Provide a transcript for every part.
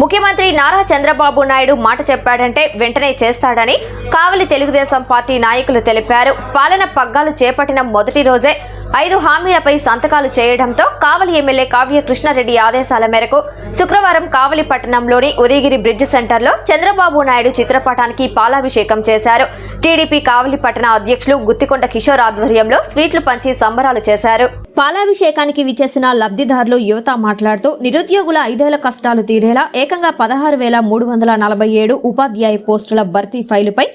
ముఖ్యమంత్రి నారా చంద్రబాబు నాయుడు మాట చెప్పాడంటే వెంటనే చేస్తాడని కావలి తెలుగుదేశం పార్టీ నాయకులు తెలిపారు. పాలన పగ్గాలు చేపట్టిన మొదటి రోజే ఐదు హామీలపై సంతకాలు చేయడంతో కావలి ఎమ్మెల్యే కావ్య కృష్ణారెడ్డి ఆదేశాల మేరకు శుక్రవారం కావలి పట్టణంలోని ఉదయగిరి బ్రిడ్జ్ సెంటర్లో చంద్రబాబు నాయుడు చిత్రపటానికి పాలాభిషేకం చేశారు. టీడీపీ కావలి పట్టణ అధ్యక్షులు గుత్తికొండ కిషోర్ ఆధ్వర్యంలో స్వీట్లు పంచి సంబరాలు చేశారు. పాలాభిషేకానికి విచ్చేసిన లబ్ధిదారులు యువత మాట్లాడుతూ నిరుద్యోగుల ఐదేళ్ళ కష్టాలు తీరేలా ఏకంగా పదహారు వేల మూడు వందల నలభై ఏడు ఉపాధ్యాయ పోస్టుల భర్తీ ఫైలుపై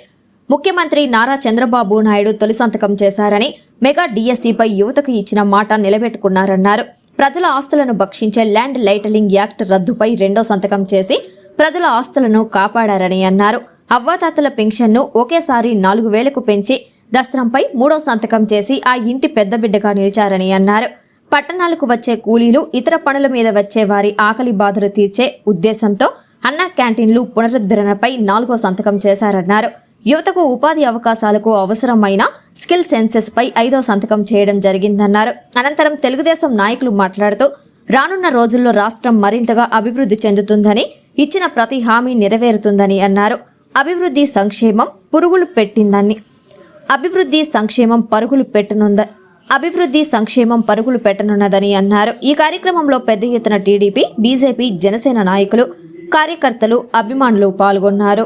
ముఖ్యమంత్రి నారా చంద్రబాబు నాయుడు తొలి సంతకం చేశారని మెగా డిఎస్సిపై యువతకు ఇచ్చిన మాట నిలబెట్టుకున్నారన్నారు. ప్రజల ఆస్తులను భక్షించే ల్యాండ్ లైటలింగ్ యాక్ట్ రద్దుపై రెండో సంతకం చేసి ప్రజల ఆస్తులను కాపాడారని అన్నారు. అవ్వాతాతల పెన్షన్ను ఒకేసారి నాలుగు వేలకు పెంచి దస్త్రంపై మూడో సంతకం చేసి ఆ ఇంటి పెద్ద బిడ్డగా నిలిచారని అన్నారు. పట్టణాలకు వచ్చే కూలీలు ఇతర పనుల మీద వచ్చే వారి ఆకలి బాధలు తీర్చే ఉద్దేశంతో అన్నా క్యాంటీన్లు పునరుద్ధరణపై నాలుగో సంతకం చేశారన్నారు. యువతకు ఉపాధి అవకాశాలకు అవసరమైన స్కిల్ సెన్సెస్ పై ఐదో సంతకం చేయడం జరిగిందన్నారు. అనంతరం తెలుగుదేశం నాయకులు మాట్లాడుతూ రానున్న రోజుల్లో రాష్ట్రం మరింతగా అభివృద్ధి చెందుతుందని ఇచ్చిన ప్రతి హామీ నెరవేరుతుందని అన్నారు. అభివృద్ధి సంక్షేమం పురుగులు పెట్టిందని. అభివృద్ధి సంక్షేమం పరుగులు పెట్టనుంద అభివృద్ధి సంక్షేమం పరుగులు పెట్టనున్నదని అన్నారు. ఈ కార్యక్రమంలో పెద్ద ఎత్తున టీడీపీ బీజేపీ జనసేన నాయకులు కార్యకర్తలు అభిమానులు పాల్గొన్నారు.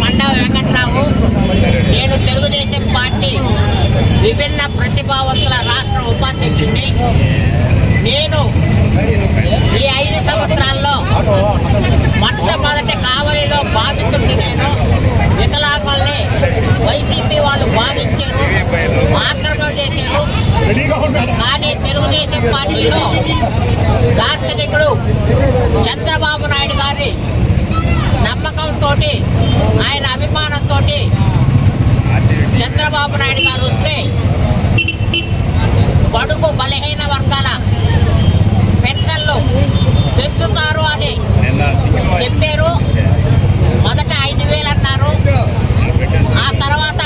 మండా వెంకట్రావు నేను తెలుగుదేశం పార్టీ విభిన్న ప్రతిభావంతుల రాష్ట్ర ఉపాధ్యక్షుడిని నేను ఈ ఐదు సంవత్సరాల్లో మొట్టమొదటి కావాలి బాధితుడిని నేను వికలాంగుల్ని వైసీపీ వాళ్ళు బాధించారు ఆక్రమణ చేశారు. కానీ తెలుగుదేశం పార్టీలో దార్శనికుడు చంద్రబాబు నాయుడు గారి నమ్మకంతో ఆయన అభిమానంతో చంద్రబాబు నాయుడు గారు వస్తే బడుగు బలహీన వర్గాల పెన్షన్లు పెంచుతారు అని చెప్పారు మొదట ఐదు వేలు అన్నారు ఆ తర్వాత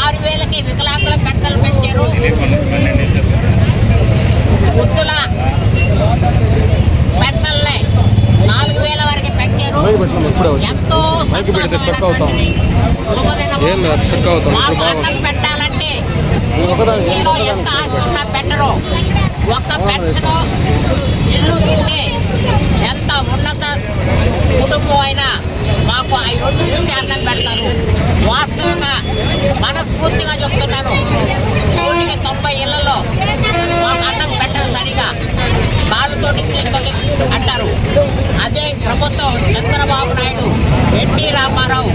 ఆరు వేలకి వికలాంగుల పెన్షన్లు పెంచారు వృద్ధుల పెన్షన్లే నాలుగు వేల వరకు పెంచారు ఎంతో సంతోషమైనటువంటిది శుభదినము. ఏం లేదు, స్ట్రక్ అవుతుంది. మాకు ఇప్పుడు అన్నం బాగుంది. పెట్టాలంటే ఒకదానికి ఇంట్లో ఎంత ఆస్తి ఉన్నా పెట్టరు ఒక్క పెన్షన్ ఇల్లు చూస్తే ఎంత ఉన్నత కుటుంబం అయినా మాకు అవి రెండు చూసి అన్నం పెడతారు. వాస్తవంగా మనస్ఫూర్తిగా చెప్తున్నాను. నూటికి తొంభై ఇళ్ళలో మాకు అన్నం పెట్టరు సరిగా. కాళ్ళుతోటి చేతులతోటి అంటారు. అదే ప్రభుత్వం చంద్రబాబు నాయుడు ఎన్టీ రామారావు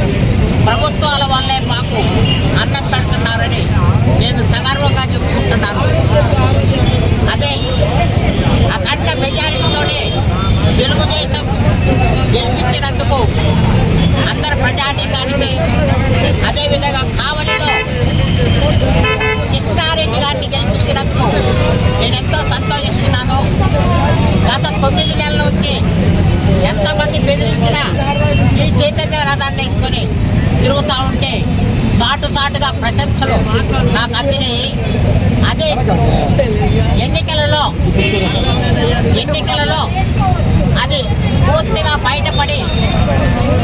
ప్రభుత్వాల వల్లే మాకు అన్నం పెడుతున్నారని నేను సగర్వంగా చెప్పుకుంటున్నాను. అదే అఖండ మెజారిటీతోనే తెలుగుదేశం గెలిపించినందుకు అందరు ప్రజానీకానికి అదేవిధంగా కావలిలో కృష్ణారెడ్డి గారిని గెలిపించినందుకు నేను ఎంతో సంతోషిస్తున్నాను తొమ్మిది నెలల నుంచి ఎంతమంది బెదిరించినా ఈ చైతన్య రథాన్ని వేసుకొని తిరుగుతూ ఉంటే చాటు చాటుగా ప్రశంసలు నాకు అందినాయి అదే ఎన్నికలలో ఎన్నికలలో అది పూర్తిగా బయటపడి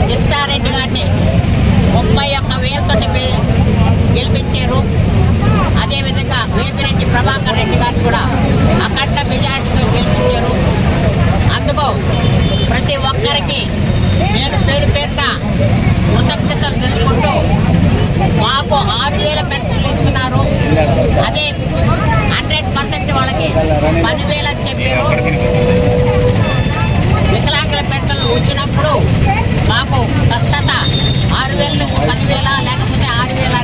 కృష్ణారెడ్డి గారిని ముప్పై ఒక్క వేలతో గెలిపించారు. అదేవిధంగా వేపిరెడ్డి ప్రభాకర్ రెడ్డి గారిని కూడా అఖండ మెజార్టీతో గెలిపించారు. అందుకు ప్రతి ఒక్కరికి నేను పేరు పేరున కృతజ్ఞతలు తెలుసుకుంటూ మాకు ఆరు వేల పెన్షన్లు ఇస్తున్నారు. అదే హండ్రెడ్ పర్సెంట్ వాళ్ళకి పదివేలు అని చెప్పారు. వికలాంగుల పెన్షన్లు వచ్చినప్పుడు మాకు స్పష్టత ఆరు వేల నుంచి పదివేల లేకపోతే ఆరు వేల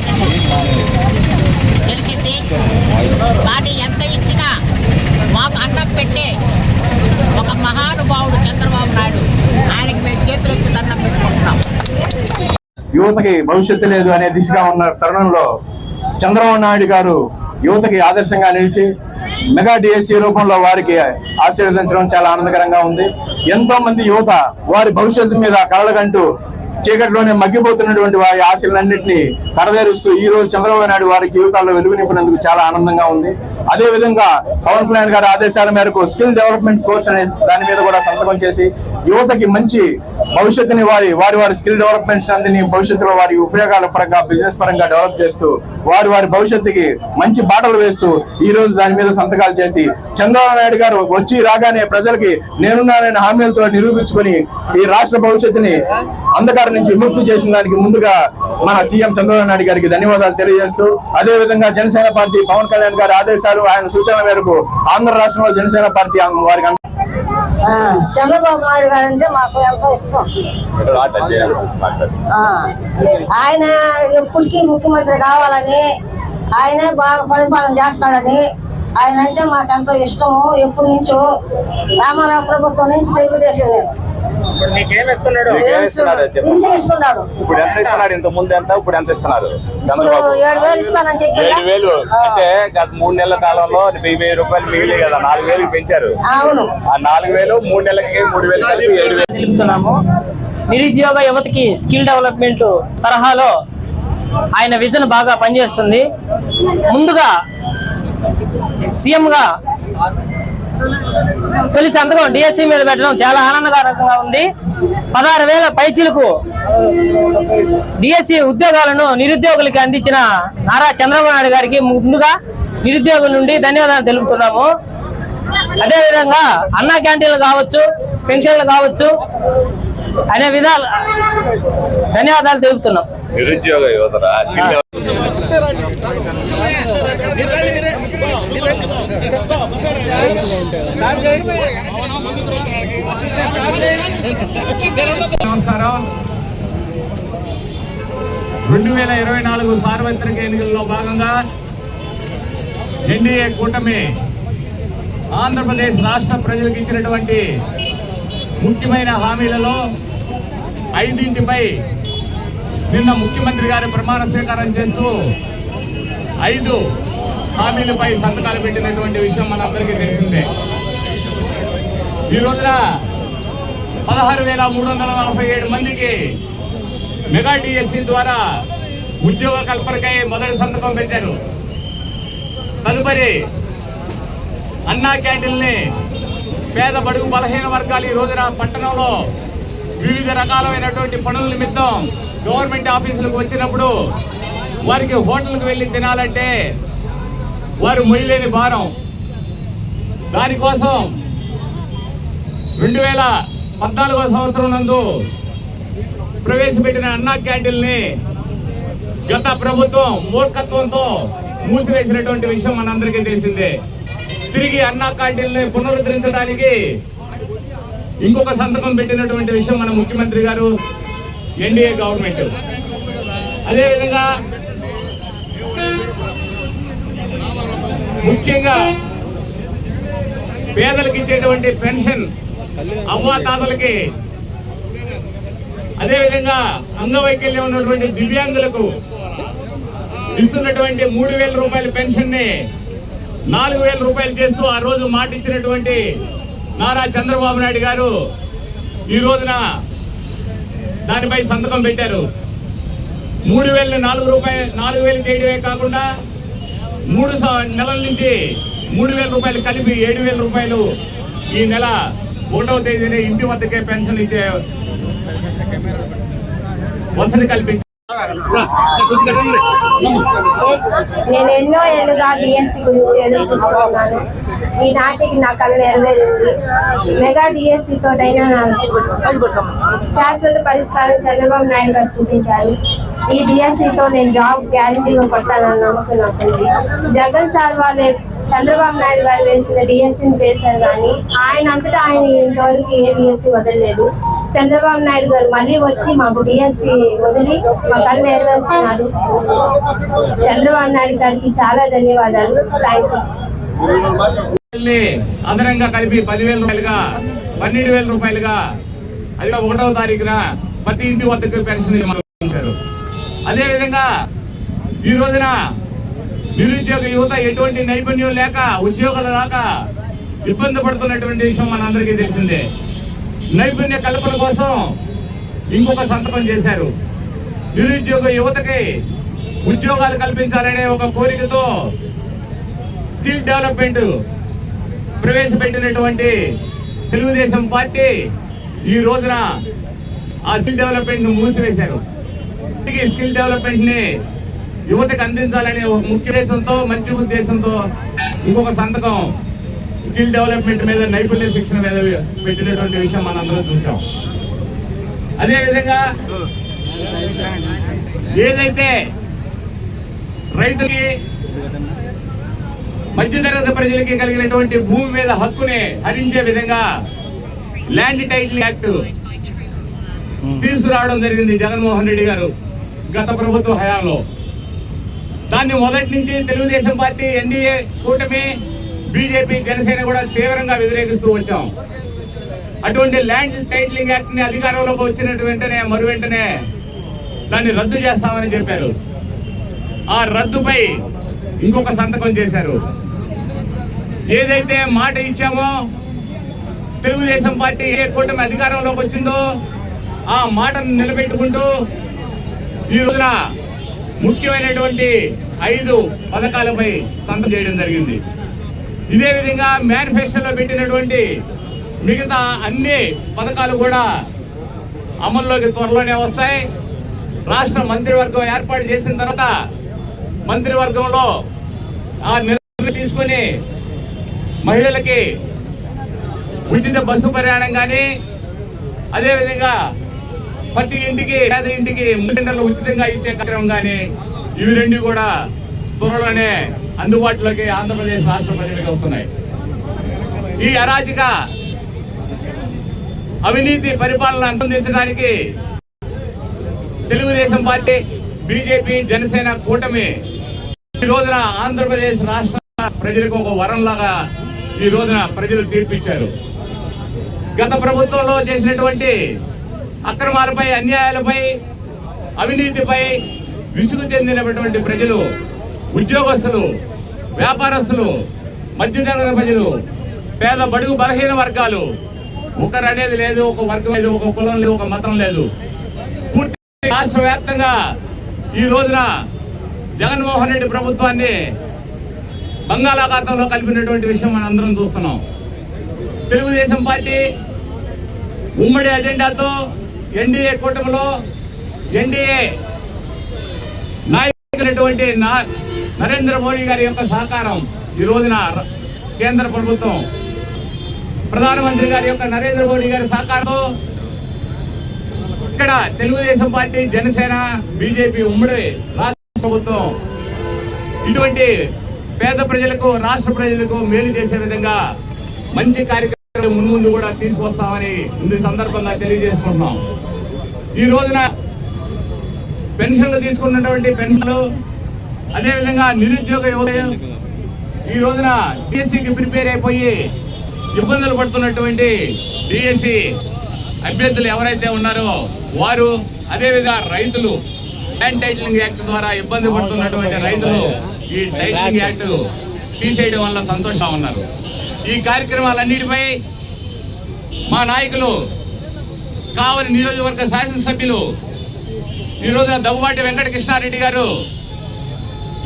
తెలిసింది. కానీ ఎంత ఇచ్చినా మాకు అన్నం పెట్టే ఒక మహానుభావుడు చంద్రబాబు నాయుడు. ఆయనకి మేము చేతులెత్తి దండం పెట్టుకుంటున్నాం. యువతకి భవిష్యత్తు లేదు అనే దిశగా ఉన్న తరుణంలో చంద్రబాబు నాయుడు గారు యువతకి ఆదర్శంగా నిలిచి మెగా డిఎస్సీ రూపంలో వారికి ఆశీర్వదించడం చాలా ఆనందకరంగా ఉంది. ఎంతో మంది యువత వారి భవిష్యత్తు మీద కలలుగంటూ చీకటిలోనే మగ్గిపోతున్నటువంటి వారి ఆశలన్నింటినీ కడదేరుస్తూ ఈ రోజు చంద్రబాబు నాయుడు వారి జీవితాల్లో వెలుగు నింపినందుకు చాలా ఆనందంగా ఉంది. అదే విధంగా పవన్ కళ్యాణ్ గారి ఆదేశాల మేరకు స్కిల్ డెవలప్మెంట్ కోర్స్ అనే దాని మీద కూడా సంతకం చేసి యువతకి మంచి భవిష్యత్తుని వారి వారి వారి స్కిల్ డెవలప్మెంట్స్ అందిని భవిష్యత్తులో వారి ఉపయోగాల పరంగా బిజినెస్ పరంగా డెవలప్ చేస్తూ వారి వారి భవిష్యత్తుకి మంచి బాటలు వేస్తూ ఈ రోజు దాని మీద సంతకాలు చేసి చంద్రబాబు నాయుడు గారు వచ్చి రాగానే ప్రజలకి నేనున్నానని హామీలతో నిరూపించుకొని ఈ రాష్ట్ర భవిష్యత్తుని అంధకారం నుంచి విముక్తి చేసిన దానికి ముందుగా మన సీఎం చంద్రబాబు నాయుడు గారికి ధన్యవాదాలు తెలియజేస్తూ అదే విధంగా జనసేన పార్టీ పవన్ కళ్యాణ్ గారి ఆదేశాలు ఆయన సూచనల మేరకు ఆంధ్ర రాష్ట్రంలో జనసేన పార్టీ వారికి చంద్రబాబు నాయుడు గారు అంటే మాకు ఎంతో ఆయన ఎప్పటికీ ముఖ్యమంత్రి కావాలని ఆయనే బాగా పరిపాలన చేస్తాడని ఆయన అంటే మాకు ఎంతో ఇష్టము. ఎప్పటి నుంచో రామారావు ప్రభుత్వం నుంచి తెలుగుదేశం లేదు ఇస్తున్నాడు? ఇప్పుడు ఎంత ఇస్తున్నాడు? ఇంత ముందు ఎంత? ఇప్పుడు ఎంత ఇస్తున్నారు ఇప్పుడు చంద్రబాబు ఏడు వేలు ఇస్తానని చెప్పి ఏడు వేలు. అంటే గత మూడు నెలల కాలంలో వెయ్యి వెయ్యి రూపాయలు మిగిలి కదా నాలుగు వేలు పెంచారు. అవును. ఆ నాలుగు వేలు మూడు నెలలకి మూడు వేలు ఏడు వేలు. తెలుపుతున్నాము నిరుద్యోగ యువతకి స్కిల్ డెవలప్మెంట్ తరహాలో ఆయన విజన్ బాగా పనిచేస్తుంది. ముందుగా సీఎంగా తొలి సంతకం డిఎస్సి మీద పెట్టడం చాలా ఆనందకరంగా ఉంది. పదహారు వేల పైచీలకు డిఎస్సి ఉద్యోగాలను నిరుద్యోగులకి అందించిన నారా చంద్రబాబు నాయుడు గారికి ముందుగా నిరుద్యోగుల నుండి ధన్యవాదాలు తెలుపుతున్నాము. అదేవిధంగా అన్నా క్యాంటీన్లు కావచ్చు పెన్షన్లు కావచ్చు అనే విధాలు ధన్యవాదాలు తెలుపుతున్నాం. నిరుద్యోగ యువతరా? నమస్కారం. రెండు వేల ఇరవై నాలుగు సార్వత్రిక ఎన్నికల్లో భాగంగా ఎన్డీఏ కూటమి ఆంధ్రప్రదేశ్ రాష్ట్ర ప్రజలకు ఇచ్చినటువంటి ముఖ్యమైన హామీలలో ఐదింటిపై నిన్న ముఖ్యమంత్రి గారి ప్రమాణ స్వీకారం చేస్తూ ఐదు హామీలపై సంతకాలు పెట్టినటువంటి విషయం మనందరికీ తెలిసిందే. ఈ రోజున పదహారు వేల మూడు వందల నలభై ఏడు మందికి మెగా డిఎస్సి ద్వారా ఉద్యోగ కల్పనకై మొదటి సంతకం పెట్టారు. తదుపరి అన్నా క్యాంటీన్ని పేద బడుగు బలహీన వర్గాలు ఈ రోజున పట్టణంలో వివిధ రకాలైనటువంటి పనుల నిమిత్తం గవర్నమెంట్ ఆఫీసులకు వచ్చినప్పుడు వారికి హోటల్కి వెళ్ళి తినాలంటే వారు మొయ్యలేని భారం. దానికోసం రెండు వేల పద్నాలుగో సంవత్సరం నందు ప్రవేశపెట్టిన అన్నా క్యాంటీన్ని గత ప్రభుత్వం మూర్ఖత్వంతో మూసివేసినటువంటి విషయం మనందరికీ తెలిసిందే. తిరిగి అన్నా క్యాంటీన్ని పునరుద్ధరించడానికి ఇంకొక సంతకం పెట్టినటువంటి విషయం మన ముఖ్యమంత్రి గారు ఎన్డీఏ గవర్నమెంట్. అదేవిధంగా ముఖ్యంగా పేదలకు ఇచ్చేటువంటి పెన్షన్ అమ్మాతాతలకి అదేవిధంగా అంగవైకల్యం ఉన్నటువంటి దివ్యాంగులకు ఇస్తున్నటువంటి మూడు వేల రూపాయల పెన్షన్ని నాలుగు వేల రూపాయలు చేస్తూ ఆ రోజు మాటిచ్చినటువంటి నారా చంద్రబాబు నాయుడు గారు ఈ రోజున దానిపై సంతకం పెట్టారు. మూడు వేల నాలుగు రూపాయలు నాలుగు వేలు చేయడమే కాకుండా మూడు నెలల నుంచి మూడు వేల రూపాయలు కలిపి ఏడు వేల రూపాయలు ఈ నెల ఒకటవ తేదీన ఇంటి వద్దకే పెన్షన్ ఇచ్చే వసతి కల్పించారు నేను ఎన్నో ఏళ్ళుగా బిఎన్సీ గురించి ఎదురు చూస్తున్నాను ఈ నాటికి నా కళ నెరవేరింది. మెగా డిఎస్సి తోటైనా శాశ్వత పరిష్కారం చంద్రబాబు నాయుడు గారు చూపించారు. ఈ డిఎస్సితో నేను జాబ్ గ్యారంటీగా కొట్టానన్న నమ్మకం నాకుంది జగన్ సార్ వాళ్ళే చంద్రబాబు నాయుడు గారు వేసిన డిఎస్సిని చేశారు కానీ ఆయన అంతటా ఆయన ఇంతవరకు ఏ డిఎస్సి వదలలేదు. చంద్రబాబు నాయుడు గారు మళ్ళీ వచ్చి మాకు డిఎస్సి వదిలి మా కళ్ళు నెరవేరుస్తున్నారు. చంద్రబాబు నాయుడు గారికి చాలా ధన్యవాదాలు. థ్యాంక్ యూ అదనంగా కలిపి పదివేల రూపాయలుగా పన్నెండు వేల రూపాయలుగా అది ఒకటవ తారీఖున ప్రతి ఇంటి వద్దకు పెన్షన్ ఇచ్చారు అదే విధంగా ఈ రోజున నిరుద్యోగ యువత ఎటువంటి నైపుణ్యం లేక ఉద్యోగాలు రాక ఇబ్బంది పడుతున్నటువంటి విషయం మనందరికీ తెలిసిందే. నైపుణ్య కల్పన కోసం ఇంకొక సంతకం చేశారు. నిరుద్యోగ యువతకి ఉద్యోగాలు కల్పించాలనే ఒక కోరికతో స్కిల్ డెవలప్మెంట్ ప్రవేశపెట్టినటువంటి తెలుగుదేశం పార్టీ ఈ రోజున ఆ స్కిల్ డెవలప్మెంట్ను మూసివేశారు స్కిల్ డెవలప్మెంట్ని యువతకు అందించాలనే ఒక ముఖ్య ఉద్దేశంతో మంచి ఉద్దేశంతో ఇంకొక సంతకం స్కిల్ డెవలప్మెంట్ మీద నైపుణ్య శిక్షణ మీద పెట్టినటువంటి విషయం మనందరం చూసాం అదేవిధంగా ఏదైతే రైతుకి మధ్యతరగతి ప్రజలకి కలిగినటువంటి భూమి మీద హక్కుని హరించే విధంగా ల్యాండ్ టైటిల్ యాక్ట్ తీసుకురావడం జరిగింది జగన్మోహన్ రెడ్డి గారు గత ప్రభుత్వ హయాంలో. దాన్ని మొదటి నుంచి తెలుగుదేశం పార్టీ ఎన్డీఏ కూటమి బీజేపీ జనసేన కూడా తీవ్రంగా వ్యతిరేకిస్తూ వచ్చాం. అటువంటి ల్యాండ్ టైటిలింగ్ యాక్ట్ని అధికారంలోకి వచ్చినట్టు వెంటనే మరు వెంటనే దాన్ని రద్దు చేస్తామని చెప్పారు. ఆ రద్దుపై ఇంకొక సంతకం చేశారు. ఏదైతే మాట ఇచ్చామో తెలుగుదేశం పార్టీ ఏ కూటమి అధికారంలోకి వచ్చిందో ఆ మాటను నిలబెట్టుకుంటూ ఈ రోజున ముఖ్యమైనటువంటి ఐదు పథకాలపై సంతకం చేయడం జరిగింది. ఇదే విధంగా మేనిఫెస్టోలో పెట్టినటువంటి మిగతా అన్ని పథకాలు కూడా అమల్లోకి త్వరలోనే వస్తాయి. రాష్ట్ర మంత్రివర్గం ఏర్పాటు చేసిన తర్వాత మంత్రివర్గంలో ఆ నిర్ణయం తీసుకొని మహిళలకి ఉచిత బస్సు ప్రయాణం కానీ అదేవిధంగా ప్రతి ఇంటికి పేద ఇంటికి సిలిండర్లు ఉచితంగా ఇచ్చే కార్యక్రమం కానీ ఇవి రెండు కూడా త్వరలోనే అందుబాటులోకి ఆంధ్రప్రదేశ్ రాష్ట్ర ప్రజలకు వస్తున్నాయి. ఈ అరాజక అవినీతి పరిపాలన అందించడానికి తెలుగుదేశం పార్టీ బీజేపీ జనసేన కూటమి ఈ రోజున ఆంధ్రప్రదేశ్ రాష్ట్ర ప్రజలకు ఒక వరంలాగా ఈ రోజున ప్రజలు తీర్పిచ్చారు. గత ప్రభుత్వంలో చేసినటువంటి అక్రమాలపై అన్యాయాలపై అవినీతిపై విసుగు చెందినటువంటి ప్రజలు ఉద్యోగస్తులు వ్యాపారస్తులు మధ్యతరగతి ప్రజలు పేద బడుగు బలహీన వర్గాలు ఒకరు అనేది లేదు ఒక వర్గం లేదు ఒక కులం లేదు ఒక మతం లేదు. పూర్తి రాష్ట్ర వ్యాప్తంగా ఈ రోజున జగన్మోహన్ రెడ్డి ప్రభుత్వాన్ని బంగాళాఖాతంలో కలిపినటువంటి విషయం మనం అందరం చూస్తున్నాం. తెలుగుదేశం పార్టీ ఉమ్మడి అజెండాతో ఎన్డీఏ కూటమిలో ఎన్డీఏ నాయకులైనటువంటి నా నరేంద్ర మోడీ గారి యొక్క సహకారం ఈ రోజున కేంద్ర ప్రభుత్వం ప్రధానమంత్రి గారి యొక్క నరేంద్ర మోడీ గారి సహకారంతో ఇక్కడ తెలుగుదేశం పార్టీ జనసేన బీజేపీ ఉమ్మడి రాష్ట్ర ప్రభుత్వం ఇటువంటి పేద ప్రజలకు రాష్ట్ర ప్రజలకు మేలు చేసే విధంగా మంచి కార్యక్రమాలు మున్ముందు కూడా తీసుకొస్తామని ఈ సందర్భంగా తెలియజేసుకుంటున్నాం. ఈ రోజున పెన్షన్లు తీసుకున్నటువంటి పెన్షన్లు అదేవిధంగా నిరుద్యోగ యువత ఈ రోజున డిఎస్సికి ప్రిపేర్ అయిపోయి ఇబ్బందులు పడుతున్నటువంటి డిఎస్సి అభ్యర్థులు ఎవరైతే ఉన్నారో వారు అదేవిధంగా రైతులు ల్యాండ్ టైటిలింగ్ యాక్ట్ ద్వారా ఇబ్బంది పడుతున్నటువంటి రైతులు ఈ టైటిలింగ్ యాక్ట్ తీసేయడం వల్ల సంతోషంగా ఉన్నారు ఈ కార్యక్రమాలన్నిటిపై మా నాయకులు కావలి నియోజకవర్గ శాసనసభ్యులు ఈ రోజున దగ్గుబాటి వెంకటకృష్ణారెడ్డి గారు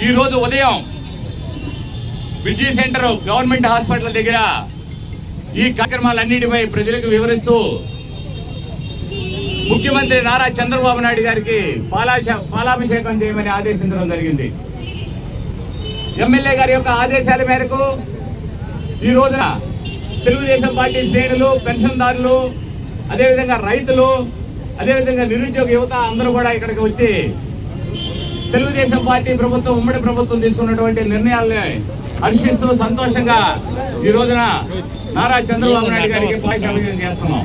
ఈ రోజు ఉదయం బ్రిడ్జి సెంటర్ గవర్నమెంట్ హాస్పిటల్ దగ్గర ఈ కార్యక్రమాలన్నిటిపై ప్రజలకు వివరిస్తూ ముఖ్యమంత్రి నారా చంద్రబాబు నాయుడు గారికి పాలాచ పాలాభిషేకం చేయమని ఆదేశించడం జరిగింది. ఎమ్మెల్యే గారి యొక్క ఆదేశాల మేరకు ఈ రోజున తెలుగుదేశం పార్టీ శ్రేణులు పెన్షన్దారులు అదేవిధంగా రైతులు అదేవిధంగా నిరుద్యోగ యువత అందరూ కూడా ఇక్కడికి వచ్చి తెలుగుదేశం పార్టీ ప్రభుత్వం ఉమ్మడి ప్రభుత్వం తీసుకున్నటువంటి నిర్ణయాల్ని హర్షిస్తూ సంతోషంగా ఈ రోజున నారా చంద్రబాబు నాయుడు గారికి పాఠ్యం చేస్తున్నాం.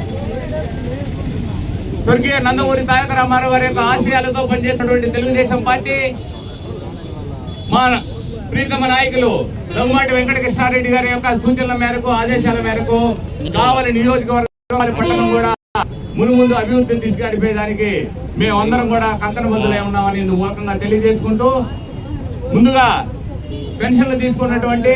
స్వర్గీయ నందమూరి తారక రామారావు గారి యొక్క ఆశయాలతో పనిచేసినటువంటి తెలుగుదేశం పార్టీ మా ప్రీతమ నాయకులు దమ్మాటి వెంకట కృష్ణారెడ్డి గారి యొక్క సూచనల మేరకు ఆదేశాల మేరకు కావలి నియోజకవర్గం పట్టణం కూడా మునుముందు అభివృద్ధిని తీసుకెళ్ళిపోయేదానికి మేము అందరం కూడా బంధులే ఉన్నామని మూలకంగా తెలియజేసుకుంటూ ముందుగా పెన్షన్లు తీసుకున్నటువంటి